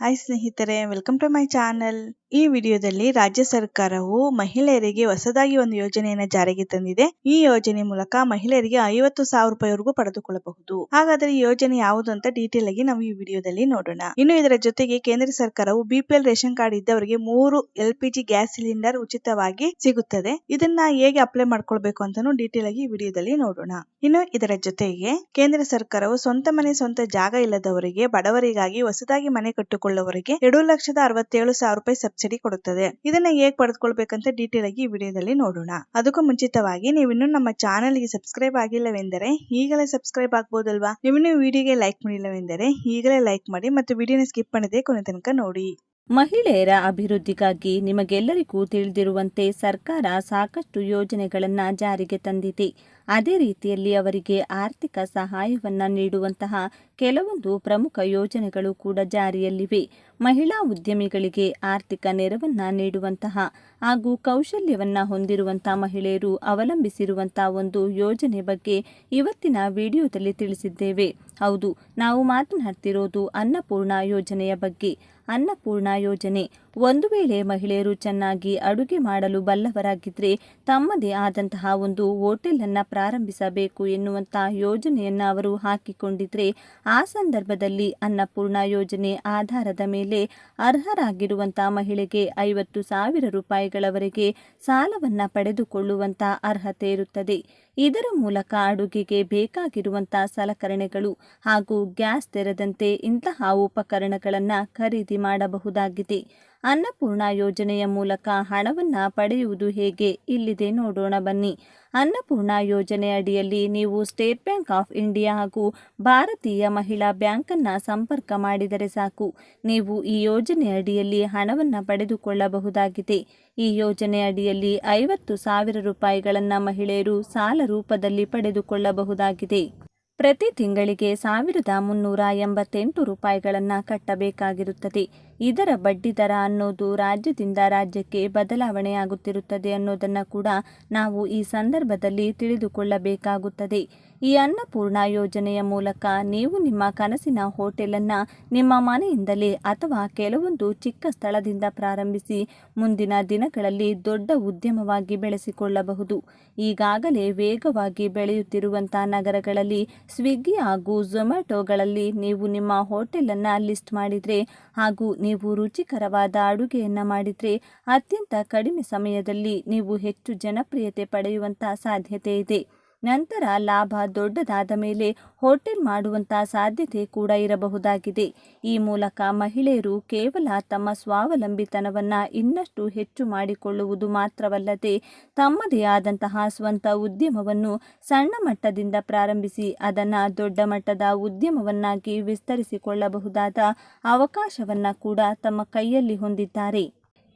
Hi ಸ್ನೇಹಿತರೆ welcome to my channel ಈ ವಿಡಿಯೋದಲ್ಲಿ ರಾಜ್ಯ ಸರ್ಕಾರವು ಮಹಿಳೆಯರಿಗೆ ಹೊಸದಾಗಿ ಒಂದು ಯೋಜನೆಯನ್ನು ಜಾರಿಗೆ ತಂದಿದೆ. ಈ ಯೋಜನೆ ಮೂಲಕ ಮಹಿಳೆಯರಿಗೆ ಐವತ್ತು ಸಾವಿರ ರೂಪಾಯಿವರೆಗೂ ಪಡೆದುಕೊಳ್ಳಬಹುದು. ಹಾಗಾದ್ರೆ ಈ ಯೋಜನೆ ಯಾವುದು ಅಂತ ಡೀಟೇಲ್ ಆಗಿ ನಾವು ಈ ವಿಡಿಯೋದಲ್ಲಿ ನೋಡೋಣ. ಇನ್ನು ಇದರ ಜೊತೆಗೆ ಕೇಂದ್ರ ಸರ್ಕಾರವು ಬಿಪಿಎಲ್ ರೇಷನ್ ಕಾರ್ಡ್ ಇದ್ದವರಿಗೆ ಮೂರು ಎಲ್ ಗ್ಯಾಸ್ ಸಿಲಿಂಡರ್ ಉಚಿತವಾಗಿ ಸಿಗುತ್ತದೆ. ಇದನ್ನ ಹೇಗೆ ಅಪ್ಲೈ ಮಾಡ್ಕೊಳ್ಬೇಕು ಅಂತಾನು ಡೀಟೇಲ್ ಆಗಿ ವಿಡಿಯೋದಲ್ಲಿ ನೋಡೋಣ. ಇನ್ನು ಇದರ ಜೊತೆಗೆ ಕೇಂದ್ರ ಸರ್ಕಾರವು ಸ್ವಂತ ಮನೆ, ಸ್ವಂತ ಜಾಗ ಇಲ್ಲದವರಿಗೆ ಬಡವರಿಗಾಗಿ ಹೊಸದಾಗಿ ಮನೆ ಕಟ್ಟಿಕೊಳ್ಳುವವರಿಗೆ ಎರಡು ಲಕ್ಷದ ಅರವತ್ತೇಳು ಸಾವಿರ ರೂಪಾಯಿ ಸಬ್ಸಿಡಿ ಕೊಡುತ್ತದೆ. ಇದನ್ನ ಹೇಗ್ ಪಡೆದುಕೊಳ್ಬೇಕಂತ ಡೀಟೇಲ್ ಆಗಿ ಈ ವಿಡಿಯೋದಲ್ಲಿ ನೋಡೋಣ. ಅದಕ್ಕೂ ಮುಂಚಿತವಾಗಿ ನೀವಿನ್ನು ನಮ್ಮ ಚಾನೆಲ್ಗೆ ಸಬ್ಸ್ಕ್ರೈಬ್ ಆಗಿಲ್ಲವೆಂದರೆ ಈಗಲೇ ಸಬ್ಸ್ಕ್ರೈಬ್ ಆಗ್ಬೋದಲ್ವಾ? ನೀವಿನ್ನು ವಿಡಿಯೋಗೆ ಲೈಕ್ ಮಾಡಿಲ್ಲವೆಂದರೆ ಈಗಲೇ ಲೈಕ್ ಮಾಡಿ ಮತ್ತು ವಿಡಿಯೋನ ಸ್ಕಿಪ್ ಮಾಡದೆ ಕೊನೆ ತನಕ ನೋಡಿ. ಮಹಿಳೆಯರ ಅಭಿವೃದ್ಧಿಗಾಗಿ ನಿಮಗೆಲ್ಲರಿಗೂ ತಿಳಿದಿರುವಂತೆ ಸರ್ಕಾರ ಸಾಕಷ್ಟು ಯೋಜನೆಗಳನ್ನು ಜಾರಿಗೆ ತಂದಿದೆ. ಅದೇ ರೀತಿಯಲ್ಲಿ ಅವರಿಗೆ ಆರ್ಥಿಕ ಸಹಾಯವನ್ನು ನೀಡುವಂತಹ ಕೆಲವೊಂದು ಪ್ರಮುಖ ಯೋಜನೆಗಳು ಕೂಡ ಜಾರಿಯಲ್ಲಿವೆ. ಮಹಿಳಾ ಉದ್ಯಮಿಗಳಿಗೆ ಆರ್ಥಿಕ ನೆರವನ್ನು ನೀಡುವಂತಹ ಹಾಗೂ ಕೌಶಲ್ಯವನ್ನು ಹೊಂದಿರುವಂತಹ ಮಹಿಳೆಯರು ಅವಲಂಬಿಸಿರುವಂತಹ ಒಂದು ಯೋಜನೆ ಬಗ್ಗೆ ಇವತ್ತಿನ ವಿಡಿಯೋದಲ್ಲಿ ತಿಳಿಸಿದ್ದೇವೆ. ಹೌದು, ನಾವು ಮಾತನಾಡ್ತಿರೋದು ಅನ್ನಪೂರ್ಣ ಯೋಜನೆಯ ಬಗ್ಗೆ. ಅನ್ನಪೂರ್ಣ ಯೋಜನೆ ಒಂದು ವೇಳೆ ಮಹಿಳೆಯರು ಚೆನ್ನಾಗಿ ಅಡುಗೆ ಮಾಡಲು ಬಲ್ಲವರಾಗಿದ್ದರೆ ತಮ್ಮದೇ ಆದಂತಹ ಒಂದು ಹೋಟೆಲನ್ನು ಪ್ರಾರಂಭಿಸಬೇಕು ಎನ್ನುವಂಥ ಯೋಜನೆಯನ್ನು ಅವರು ಹಾಕಿಕೊಂಡಿದ್ರೆ ಆ ಸಂದರ್ಭದಲ್ಲಿ ಅನ್ನಪೂರ್ಣ ಯೋಜನೆ ಆಧಾರದ ಮೇಲೆ ಅರ್ಹರಾಗಿರುವಂಥ ಮಹಿಳೆಗೆ ಐವತ್ತು ಸಾವಿರ ರೂಪಾಯಿಗಳವರೆಗೆ ಸಾಲವನ್ನು ಪಡೆದುಕೊಳ್ಳುವಂಥ ಅರ್ಹತೆ ಇರುತ್ತದೆ. ಇದರ ಮೂಲಕ ಅಡುಗೆಗೆ ಬೇಕಾಗಿರುವಂಥ ಸಲಕರಣೆಗಳು ಹಾಗೂ ಗ್ಯಾಸ್ ತೆರೆದಂತೆ ಇಂತಹ ಉಪಕರಣಗಳನ್ನು ಖರೀದಿ ಮಾಡಬಹುದಾಗಿದೆ. ಅನ್ನಪೂರ್ಣ ಯೋಜನೆಯ ಮೂಲಕ ಹಣವನ್ನು ಪಡೆಯುವುದು ಹೇಗೆ? ಇಲ್ಲಿದೆ ನೋಡೋಣ ಬನ್ನಿ. ಅನ್ನಪೂರ್ಣ ಯೋಜನೆ ಅಡಿಯಲ್ಲಿ ನೀವು ಸ್ಟೇಟ್ ಬ್ಯಾಂಕ್ ಆಫ್ ಇಂಡಿಯಾ ಹಾಗೂ ಭಾರತೀಯ ಮಹಿಳಾ ಬ್ಯಾಂಕನ್ನು ಸಂಪರ್ಕ ಮಾಡಿದರೆ ಸಾಕು. ನೀವು ಈ ಯೋಜನೆ ಅಡಿಯಲ್ಲಿ ಹಣವನ್ನು ಪಡೆದುಕೊಳ್ಳಬಹುದಾಗಿದೆ. ಈ ಯೋಜನೆ ಅಡಿಯಲ್ಲಿ ಐವತ್ತು ಸಾವಿರ ರೂಪಾಯಿಗಳನ್ನು ಮಹಿಳೆಯರು ಸಾಲ ರೂಪದಲ್ಲಿ ಪಡೆದುಕೊಳ್ಳಬಹುದಾಗಿದೆ. ಪ್ರತಿ ತಿಂಗಳಿಗೆ ಸಾವಿರದ ಮುನ್ನೂರ ಎಂಬತ್ತೆಂಟು ರೂಪಾಯಿಗಳನ್ನು ಕಟ್ಟಬೇಕಾಗಿರುತ್ತದೆ. ಇದರ ಬಡ್ಡಿ ದರ ಅನ್ನೋದು ರಾಜ್ಯದಿಂದ ರಾಜ್ಯಕ್ಕೆ ಬದಲಾವಣೆಯಾಗುತ್ತಿರುತ್ತದೆ ಅನ್ನೋದನ್ನು ಕೂಡ ನಾವು ಈ ಸಂದರ್ಭದಲ್ಲಿ ತಿಳಿದುಕೊಳ್ಳಬೇಕಾಗುತ್ತದೆ. ಈ ಅನ್ನಪೂರ್ಣ ಯೋಜನೆಯ ಮೂಲಕ ನೀವು ನಿಮ್ಮ ಕನಸಿನ ಹೋಟೆಲನ್ನು ನಿಮ್ಮ ಮನೆಯಿಂದಲೇ ಅಥವಾ ಕೆಲವೊಂದು ಚಿಕ್ಕ ಸ್ಥಳದಿಂದ ಪ್ರಾರಂಭಿಸಿ ಮುಂದಿನ ದಿನಗಳಲ್ಲಿ ದೊಡ್ಡ ಉದ್ಯಮವಾಗಿ ಬೆಳೆಸಿಕೊಳ್ಳಬಹುದು. ಈಗಾಗಲೇ ವೇಗವಾಗಿ ಬೆಳೆಯುತ್ತಿರುವಂಥ ನಗರಗಳಲ್ಲಿ ಸ್ವಿಗ್ಗಿ ಹಾಗೂ ಝೊಮ್ಯಾಟೊಗಳಲ್ಲಿ ನೀವು ನಿಮ್ಮ ಹೋಟೆಲನ್ನು ಲಿಸ್ಟ್ ಮಾಡಿದರೆ ಹಾಗೂ ನೀವು ರುಚಿಕರವಾದ ಅಡುಗೆಯನ್ನು ಮಾಡಿದರೆ ಅತ್ಯಂತ ಕಡಿಮೆ ಸಮಯದಲ್ಲಿ ನೀವು ಹೆಚ್ಚು ಜನಪ್ರಿಯತೆ ಪಡೆಯುವಂಥ ಸಾಧ್ಯತೆ ಇದೆ. ನಂತರ ಲಾಭ ದೊಡ್ಡದಾದ ಮೇಲೆ ಹೋಟೆಲ್ ಮಾಡುವಂಥ ಸಾಧ್ಯತೆ ಕೂಡ ಇರಬಹುದಾಗಿದೆ. ಈ ಮೂಲಕ ಮಹಿಳೆಯರು ಕೇವಲ ತಮ್ಮ ಸ್ವಾವಲಂಬಿತನವನ್ನು ಇನ್ನಷ್ಟು ಹೆಚ್ಚು ಮಾಡಿಕೊಳ್ಳುವುದು ಮಾತ್ರವಲ್ಲದೆ ತಮ್ಮದೇ ಆದಂತಹ ಸ್ವಂತ ಉದ್ಯಮವನ್ನು ಸಣ್ಣ ಮಟ್ಟದಿಂದ ಪ್ರಾರಂಭಿಸಿ ಅದನ್ನು ದೊಡ್ಡ ಮಟ್ಟದ ಉದ್ಯಮವನ್ನಾಗಿ ವಿಸ್ತರಿಸಿಕೊಳ್ಳಬಹುದಾದ ಅವಕಾಶವನ್ನು ಕೂಡ ತಮ್ಮ ಕೈಯಲ್ಲಿ ಹೊಂದಿದ್ದಾರೆ.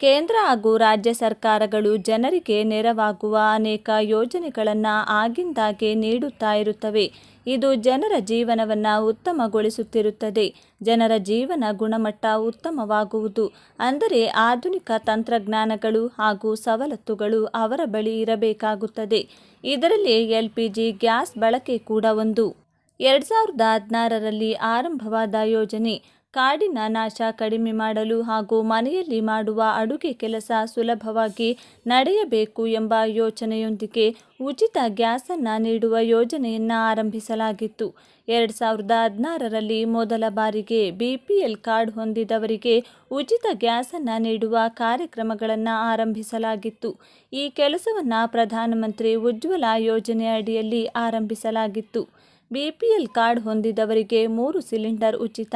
ಕೇಂದ್ರ ಹಾಗೂ ರಾಜ್ಯ ಸರ್ಕಾರಗಳು ಜನರಿಗೆ ನೆರವಾಗುವ ಅನೇಕ ಯೋಜನೆಗಳನ್ನು ಆಗಿಂದಾಗೆ ನೀಡುತ್ತಾ ಇರುತ್ತವೆ. ಇದು ಜನರ ಜೀವನವನ್ನು ಉತ್ತಮಗೊಳಿಸುತ್ತಿರುತ್ತದೆ. ಜನರ ಜೀವನ ಗುಣಮಟ್ಟ ಉತ್ತಮವಾಗುವುದು. ಅಂದರೆ ಆಧುನಿಕ ತಂತ್ರಜ್ಞಾನಗಳು ಹಾಗೂ ಸವಲತ್ತುಗಳು ಅವರ ಬಳಿ ಇರಬೇಕಾಗುತ್ತದೆ. ಇದರಲ್ಲಿ ಎಲ್ ಗ್ಯಾಸ್ ಬಳಕೆ ಕೂಡ ಒಂದು. ಎರಡು ಸಾವಿರದ ಹದಿನಾರರಲ್ಲಿ ಆರಂಭವಾದ ಯೋಜನೆ ಕಾಡಿನ ನಾಶ ಕಡಿಮೆ ಮಾಡಲು ಹಾಗೂ ಮನೆಯಲ್ಲಿ ಮಾಡುವ ಅಡುಗೆ ಕೆಲಸ ಸುಲಭವಾಗಿ ನಡೆಯಬೇಕು ಎಂಬ ಯೋಚನೆಯೊಂದಿಗೆ ಉಚಿತ ಗ್ಯಾಸನ್ನು ನೀಡುವ ಯೋಜನೆಯನ್ನು ಆರಂಭಿಸಲಾಗಿತ್ತು. ಎರಡು ಸಾವಿರದ ಹದಿನಾರರಲ್ಲಿ ಮೊದಲ ಬಾರಿಗೆ ಬಿ ಪಿ ಎಲ್ ಕಾರ್ಡ್ ಹೊಂದಿದವರಿಗೆ ಉಚಿತ ಗ್ಯಾಸನ್ನು ನೀಡುವ ಕಾರ್ಯಕ್ರಮಗಳನ್ನು ಆರಂಭಿಸಲಾಗಿತ್ತು. ಈ ಕೆಲಸವನ್ನು ಪ್ರಧಾನಮಂತ್ರಿ ಉಜ್ವಲ ಯೋಜನೆ ಅಡಿಯಲ್ಲಿ ಆರಂಭಿಸಲಾಗಿತ್ತು. ಬಿ ಪಿ ಎಲ್ ಕಾರ್ಡ್ ಹೊಂದಿದವರಿಗೆ ಮೂರು ಸಿಲಿಂಡರ್ ಉಚಿತ.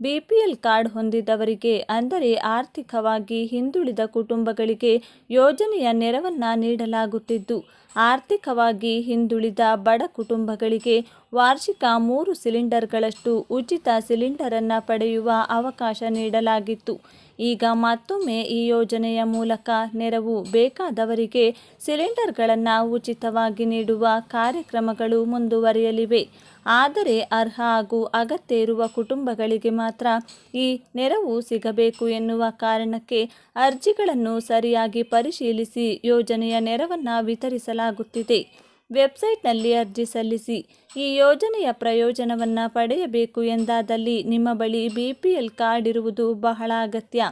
ಬಿಪಿಎಲ್ ಕಾರ್ಡ್ ಹೊಂದಿದವರಿಗೆ, ಅಂದರೆ ಆರ್ಥಿಕವಾಗಿ ಹಿಂದುಳಿದ ಕುಟುಂಬಗಳಿಗೆ ಯೋಜನೆಯ ನೆರವನ್ನು ನೀಡಲಾಗುತ್ತಿದ್ದು, ಆರ್ಥಿಕವಾಗಿ ಹಿಂದುಳಿದ ಬಡ ಕುಟುಂಬಗಳಿಗೆ ವಾರ್ಷಿಕ ಮೂರು ಸಿಲಿಂಡರ್ಗಳಷ್ಟು ಉಚಿತ ಸಿಲಿಂಡರನ್ನು ಪಡೆಯುವ ಅವಕಾಶ ನೀಡಲಾಗಿತ್ತು. ಈಗ ಮತ್ತೊಮ್ಮೆ ಈ ಯೋಜನೆಯ ಮೂಲಕ ನೆರವು ಬೇಕಾದವರಿಗೆ ಸಿಲಿಂಡರ್ಗಳನ್ನು ಉಚಿತವಾಗಿ ನೀಡುವ ಕಾರ್ಯಕ್ರಮಗಳು ಮುಂದುವರಿಯಲಿವೆ. ಆದರೆ ಅರ್ಹ ಹಾಗೂ ಅಗತ್ಯ ಇರುವ ಕುಟುಂಬಗಳಿಗೆ ಮಾತ್ರ ಈ ನೆರವು ಸಿಗಬೇಕು ಎನ್ನುವ ಕಾರಣಕ್ಕೆ ಅರ್ಜಿಗಳನ್ನು ಸರಿಯಾಗಿ ಪರಿಶೀಲಿಸಿ ಯೋಜನೆಯ ನೆರವನ್ನು ವಿತರಿಸಲಾಗುತ್ತಿದೆ. ವೆಬ್ಸೈಟ್ನಲ್ಲಿ ಅರ್ಜಿ ಸಲ್ಲಿಸಿ ಈ ಯೋಜನೆಯ ಪ್ರಯೋಜನವನ್ನು ಪಡೆಯಬೇಕು ಎಂದಾದಲ್ಲಿ ನಿಮ್ಮ ಬಳಿ ಬಿ ಪಿ ಎಲ್ ಕಾರ್ಡ್ ಇರುವುದು ಬಹಳ ಅಗತ್ಯ.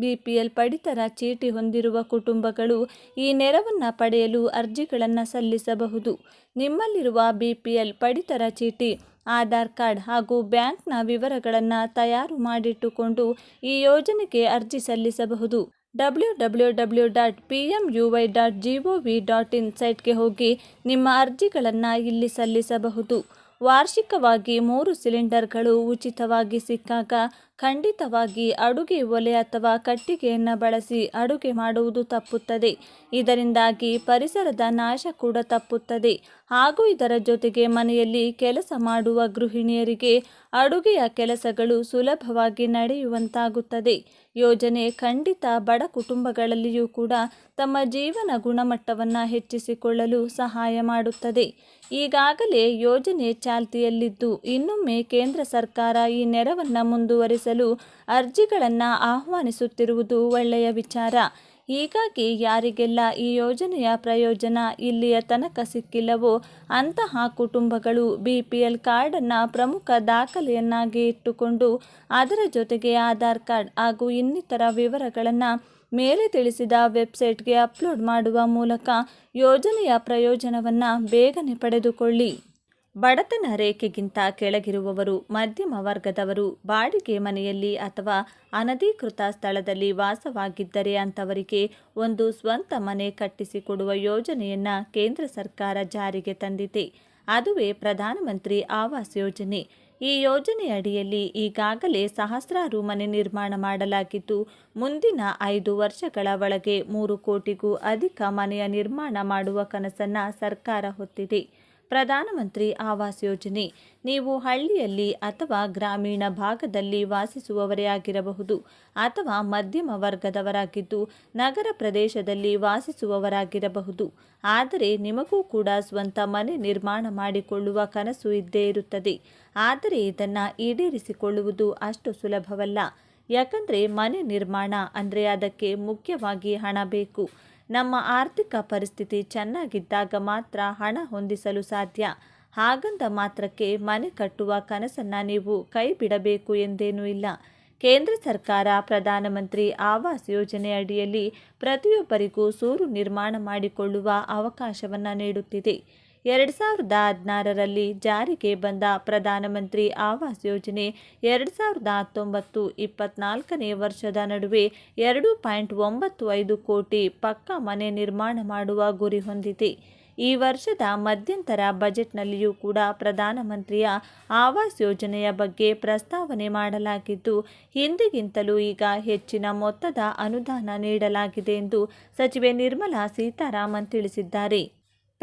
ಬಿ ಪಿ ಎಲ್ ಪಡಿತರ ಚೀಟಿ ಹೊಂದಿರುವ ಕುಟುಂಬಗಳು ಈ ನೆರವನ್ನು ಪಡೆಯಲು ಅರ್ಜಿಗಳನ್ನು ಸಲ್ಲಿಸಬಹುದು. ನಿಮ್ಮಲ್ಲಿರುವ ಬಿಪಿಎಲ್ ಪಡಿತರ ಚೀಟಿ, ಆಧಾರ್ ಕಾರ್ಡ್ ಹಾಗೂ ಬ್ಯಾಂಕ್ನ ವಿವರಗಳನ್ನು ತಯಾರು ಮಾಡಿಟ್ಟುಕೊಂಡು ಈ ಯೋಜನೆಗೆ ಅರ್ಜಿ ಸಲ್ಲಿಸಬಹುದು. W W W dot P M U Y dot G O V dot in ಸೈಟ್ಗೆ ಹೋಗಿ ನಿಮ್ಮ ಅರ್ಜಿಗಳನ್ನು ಇಲ್ಲಿ ಸಲ್ಲಿಸಬಹುದು. ವಾರ್ಷಿಕವಾಗಿ ಮೂರು ಸಿಲಿಂಡರ್ಗಳು ಉಚಿತವಾಗಿ ಸಿಕ್ಕಾಗ ಖಂಡಿತವಾಗಿ ಅಡುಗೆ ಒಲೆ ಅಥವಾ ಕಟ್ಟಿಗೆಯನ್ನು ಬಳಸಿ ಅಡುಗೆ ಮಾಡುವುದು ತಪ್ಪುತ್ತದೆ. ಇದರಿಂದಾಗಿ ಪರಿಸರದ ನಾಶ ಕೂಡ ತಪ್ಪುತ್ತದೆ. ಹಾಗೂ ಇದರ ಜೊತೆಗೆ ಮನೆಯಲ್ಲಿ ಕೆಲಸ ಮಾಡುವ ಗೃಹಿಣಿಯರಿಗೆ ಅಡುಗೆಯ ಕೆಲಸಗಳು ಸುಲಭವಾಗಿ ನಡೆಯುವಂತಾಗುತ್ತದೆ. ಯೋಜನೆ ಖಂಡಿತ ಬಡ ಕುಟುಂಬಗಳಲ್ಲಿಯೂ ಕೂಡ ತಮ್ಮ ಜೀವನ ಗುಣಮಟ್ಟವನ್ನು ಹೆಚ್ಚಿಸಿಕೊಳ್ಳಲು ಸಹಾಯ ಮಾಡುತ್ತದೆ. ಈಗಾಗಲೇ ಯೋಜನೆ ಚಾಲ್ತಿಯಲ್ಲಿದ್ದು ಇನ್ನೊಮ್ಮೆ ಕೇಂದ್ರ ಸರ್ಕಾರ ಈ ನೆರವನ್ನು ಮುಂದುವರಿಸಲು ಅರ್ಜಿಗಳನ್ನು ಆಹ್ವಾನಿಸುತ್ತಿರುವುದು ಒಳ್ಳೆಯ ವಿಚಾರ. ಹೀಗಾಗಿ ಯಾರಿಗೆಲ್ಲ ಈ ಯೋಜನೆಯ ಪ್ರಯೋಜನ ಇಲ್ಲಿಯ ತನಕ ಸಿಕ್ಕಿಲ್ಲವೋ ಅಂತಹ ಕುಟುಂಬಗಳು ಬಿ ಪಿ ಎಲ್ ಕಾರ್ಡನ್ನು ಪ್ರಮುಖ ದಾಖಲೆಯನ್ನಾಗಿ ಇಟ್ಟುಕೊಂಡು ಅದರ ಜೊತೆಗೆ ಆಧಾರ್ ಕಾರ್ಡ್ ಹಾಗೂ ಇನ್ನಿತರ ವಿವರಗಳನ್ನು ಮೇಲೆ ತಿಳಿಸಿದ ವೆಬ್ಸೈಟ್ಗೆ ಅಪ್ಲೋಡ್ ಮಾಡುವ ಮೂಲಕ ಯೋಜನೆಯ ಪ್ರಯೋಜನವನ್ನು ಬೇಗನೆ ಪಡೆದುಕೊಳ್ಳಿ. ಬಡತನ ರೇಖೆಗಿಂತ ಕೆಳಗಿರುವವರು, ಮಧ್ಯಮ ವರ್ಗದವರು, ಬಾಡಿಗೆ ಮನೆಯಲ್ಲಿ ಅಥವಾ ಅನಧಿಕೃತ ಸ್ಥಳದಲ್ಲಿ ವಾಸವಾಗಿದ್ದರೆ ಅಂಥವರಿಗೆ ಒಂದು ಸ್ವಂತ ಮನೆ ಕಟ್ಟಿಸಿಕೊಡುವ ಯೋಜನೆಯನ್ನು ಕೇಂದ್ರ ಸರ್ಕಾರ ಜಾರಿಗೆ ತಂದಿದೆ. ಅದುವೇ ಪ್ರಧಾನಮಂತ್ರಿ ಆವಾಸ್ ಯೋಜನೆ. ಈ ಯೋಜನೆ ಅಡಿಯಲ್ಲಿ ಈಗಾಗಲೇ ಸಹಸ್ರಾರು ಮನೆ ನಿರ್ಮಾಣ ಮಾಡಲಾಗಿದ್ದು, ಮುಂದಿನ ಐದು ವರ್ಷಗಳ ಒಳಗೆ ಮೂರು ಕೋಟಿಗೂ ಅಧಿಕ ಮನೆಯ ನಿರ್ಮಾಣ ಮಾಡುವ ಕನಸನ್ನು ಸರ್ಕಾರ ಹೊತ್ತಿದೆ. ಪ್ರಧಾನಮಂತ್ರಿ ಆವಾಸ್ ಯೋಜನೆ. ನೀವು ಹಳ್ಳಿಯಲ್ಲಿ ಅಥವಾ ಗ್ರಾಮೀಣ ಭಾಗದಲ್ಲಿ ವಾಸಿಸುವವರೇ ಆಗಿರಬಹುದು ಅಥವಾ ಮಧ್ಯಮ ವರ್ಗದವರಾಗಿದ್ದು ನಗರ ಪ್ರದೇಶದಲ್ಲಿ ವಾಸಿಸುವವರಾಗಿರಬಹುದು. ಆದರೆ ನಿಮಗೂ ಕೂಡ ಸ್ವಂತ ಮನೆ ನಿರ್ಮಾಣ ಮಾಡಿಕೊಳ್ಳುವ ಕನಸು ಇದ್ದೇ ಇರುತ್ತದೆ. ಆದರೆ ಇದನ್ನು ಈಡೇರಿಸಿಕೊಳ್ಳುವುದು ಅಷ್ಟು ಸುಲಭವಲ್ಲ. ಯಾಕಂದರೆ ಮನೆ ನಿರ್ಮಾಣ ಅಂದರೆ ಅದಕ್ಕೆ ಮುಖ್ಯವಾಗಿ ಹಣ ಬೇಕು. ನಮ್ಮ ಆರ್ಥಿಕ ಪರಿಸ್ಥಿತಿ ಚೆನ್ನಾಗಿದ್ದಾಗ ಮಾತ್ರ ಹಣ ಹೊಂದಿಸಲು ಸಾಧ್ಯ. ಹಾಗಂದ ಮಾತ್ರಕ್ಕೆ ಮನೆ ಕಟ್ಟುವ ಕನಸನ್ನು ನೀವು ಕೈ ಬಿಡಬೇಕು ಎಂದೇನೂ ಇಲ್ಲ. ಕೇಂದ್ರ ಸರ್ಕಾರ, ಪ್ರಧಾನಮಂತ್ರಿ ಆವಾಸ್ ಯೋಜನೆ ಅಡಿಯಲ್ಲಿ ಪ್ರತಿಯೊಬ್ಬರಿಗೂ ಸೂರು ನಿರ್ಮಾಣ ಮಾಡಿಕೊಳ್ಳುವ ಅವಕಾಶವನ್ನು ನೀಡುತ್ತಿದೆ. ಎರಡು ಸಾವಿರದ ಹದಿನಾರರಲ್ಲಿ ಜಾರಿಗೆ ಬಂದ ಪ್ರಧಾನಮಂತ್ರಿ ಆವಾಸ್ ಯೋಜನೆ ಎರಡು ಸಾವಿರದ ಹತ್ತೊಂಬತ್ತು ಇಪ್ಪತ್ನಾಲ್ಕನೇ ವರ್ಷದ ನಡುವೆ ಎರಡು ಪಾಯಿಂಟ್ ಒಂಬತ್ತು ಐದು ಕೋಟಿ ಪಕ್ಕಾ ಮನೆ ನಿರ್ಮಾಣ ಮಾಡುವ ಗುರಿ ಹೊಂದಿದೆ. ಈ ವರ್ಷದ ಮಧ್ಯಂತರ ಬಜೆಟ್ನಲ್ಲಿಯೂ ಕೂಡ ಪ್ರಧಾನಮಂತ್ರಿಯ ಆವಾಸ್ ಯೋಜನೆಯ ಬಗ್ಗೆ ಪ್ರಸ್ತಾವನೆ ಮಾಡಲಾಗಿದ್ದು, ಹಿಂದಿಗಿಂತಲೂ ಈಗ ಹೆಚ್ಚಿನ ಮೊತ್ತದ ಅನುದಾನ ನೀಡಲಾಗಿದೆ ಎಂದು ಸಚಿವೆ ನಿರ್ಮಲಾ ಸೀತಾರಾಮನ್ ತಿಳಿಸಿದ್ದಾರೆ.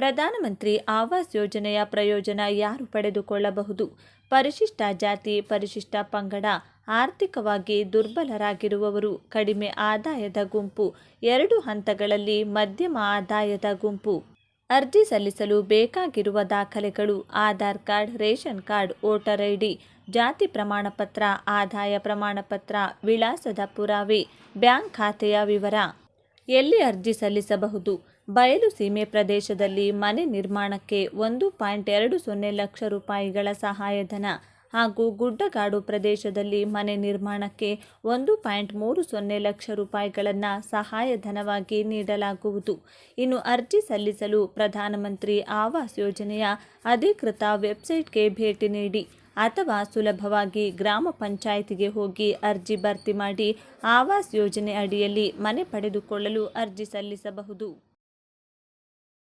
ಪ್ರಧಾನಮಂತ್ರಿ ಆವಾಸ್ ಯೋಜನೆಯ ಪ್ರಯೋಜನ ಯಾರು ಪಡೆದುಕೊಳ್ಳಬಹುದು? ಪರಿಶಿಷ್ಟ ಜಾತಿ, ಪರಿಶಿಷ್ಟ ಪಂಗಡ, ಆರ್ಥಿಕವಾಗಿ ದುರ್ಬಲರಾಗಿರುವವರು, ಕಡಿಮೆ ಆದಾಯದ ಗುಂಪು, ಎರಡು ಹಂತಗಳಲ್ಲಿ ಮಧ್ಯಮ ಆದಾಯದ ಗುಂಪು. ಅರ್ಜಿ ಸಲ್ಲಿಸಲು ಬೇಕಾಗಿರುವ ದಾಖಲೆಗಳು, Aadhaar card, ration card, voter ID, ಜಾತಿ ಪ್ರಮಾಣಪತ್ರ, ಆದಾಯ ಪ್ರಮಾಣಪತ್ರ, ವಿಳಾಸದ ಪುರಾವೆ, ಬ್ಯಾಂಕ್ ಖಾತೆಯ ವಿವರ. ಎಲ್ಲಿ ಅರ್ಜಿ ಸಲ್ಲಿಸಬಹುದು? ಬಯಲು ಸೀಮೆ ಪ್ರದೇಶದಲ್ಲಿ ಮನೆ ನಿರ್ಮಾಣಕ್ಕೆ ಒಂದು ಪಾಯಿಂಟ್ ಎರಡು ಸೊನ್ನೆ ಲಕ್ಷ ರೂಪಾಯಿಗಳ ಸಹಾಯಧನ ಹಾಗೂ ಗುಡ್ಡಗಾಡು ಪ್ರದೇಶದಲ್ಲಿ ಮನೆ ನಿರ್ಮಾಣಕ್ಕೆ ಒಂದು ಪಾಯಿಂಟ್ ಮೂರು ಸೊನ್ನೆ ಲಕ್ಷ ರೂಪಾಯಿಗಳನ್ನು ಸಹಾಯಧನವಾಗಿ ನೀಡಲಾಗುವುದು. ಇನ್ನು ಅರ್ಜಿ ಸಲ್ಲಿಸಲು ಪ್ರಧಾನಮಂತ್ರಿ ಆವಾಸ್ ಯೋಜನೆಯ ಅಧಿಕೃತ ವೆಬ್ಸೈಟ್ಗೆ ಭೇಟಿ ನೀಡಿ, ಅಥವಾ ಸುಲಭವಾಗಿ ಗ್ರಾಮ ಪಂಚಾಯಿತಿಗೆ ಹೋಗಿ ಅರ್ಜಿ ಭರ್ತಿ ಮಾಡಿ ಆವಾಸ್ ಯೋಜನೆ ಅಡಿಯಲ್ಲಿ ಮನೆ ಪಡೆದುಕೊಳ್ಳಲು ಅರ್ಜಿ ಸಲ್ಲಿಸಬಹುದು.